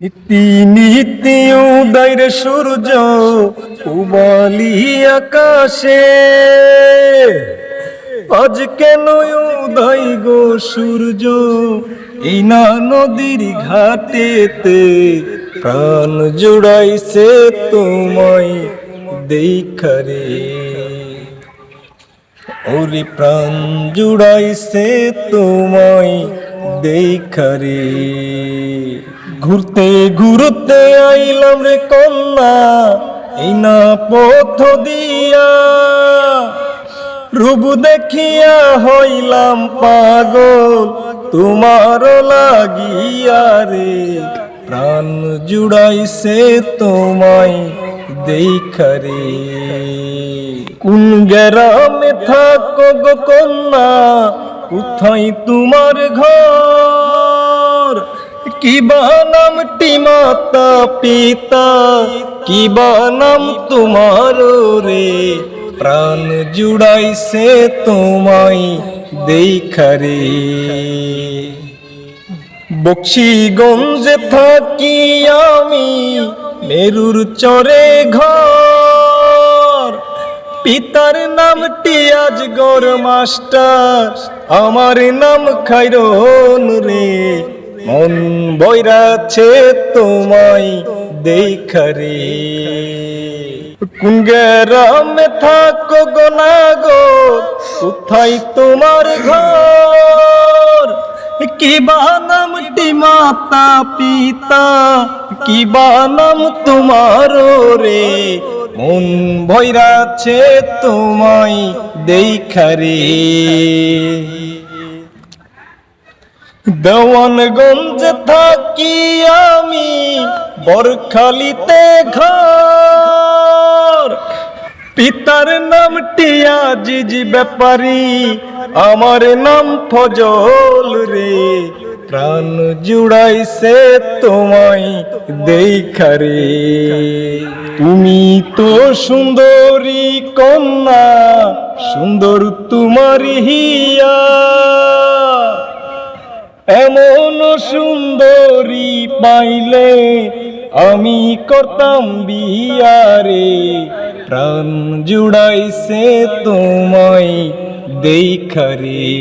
নীতি নীতি উদয়ের সূর্য উবালি আকাশে। আজ কেন উদয় গো সূর্য? এই না নদীর ঘাটেতে প্রাণ জুড়াইছে তোমায় দেখারে ওরে প্রাণ জুড়াইছে তোমায় দেখারে ঘুরতে ঘুরতে আইলাম রে কন্যা, এই না পথ দিয়া। রূপ দেখিয়া হইলাম পাগল তোমার লাগিয়া রে। প্রাণ জুড়াইছে তোমায় দেখারে কোন গ্রামে থাকো গো কন্যা, কোথায় তোমার ঘর? কি বা নামটি মাতা পিতা? কি বা নাম তোমার রে? প্রাণ জুড়াইছে তোমায় দেখারে বক্সিগঞ্জে থাকি আমি, মেরুর চরে ঘর। পিতার নামটি আজ গর মাস্টার, আমার নাম খাইরন রে। মন বৈরাছে তোমায় দেখারে কোন গ্রামে থাকো গো না গো কোথায় তোমার ঘর। কি বা নামটি মাতা পিতা, কি বানাম তোমার রে। মন ভৈরাছে তোমায় দেখারে দেওয়ানগঞ্জে থাকি আমি, বরখালিতে ঘর। পিতার নাম টিয়া জিজি ব্যাপারী, আমার নাম ফজল রে। প্রাণ জুড়াইছে তোমায় দেখারে তুমি তো সুন্দরী কন্যা, সুন্দর তোমার হিয়া। এমন সুন্দরী পাইলে আমি করতাম বিয়ারে। প্রাণ জুড়াইছে তোমায় দেখারে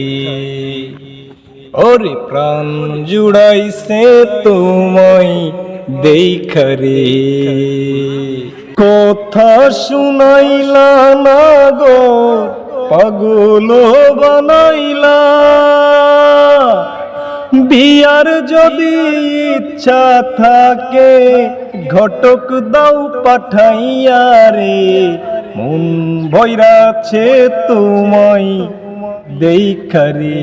ওরে প্রাণ জুড়াইছে তোমায় দেখারে কথা শুনাইলা না গো পাগল বানাইলা। বিয়ার যদি ইচ্ছা থাকে ঘটক দাও পাঠাইয়া রে। মন ভৈরাছে তোমায় দেখারে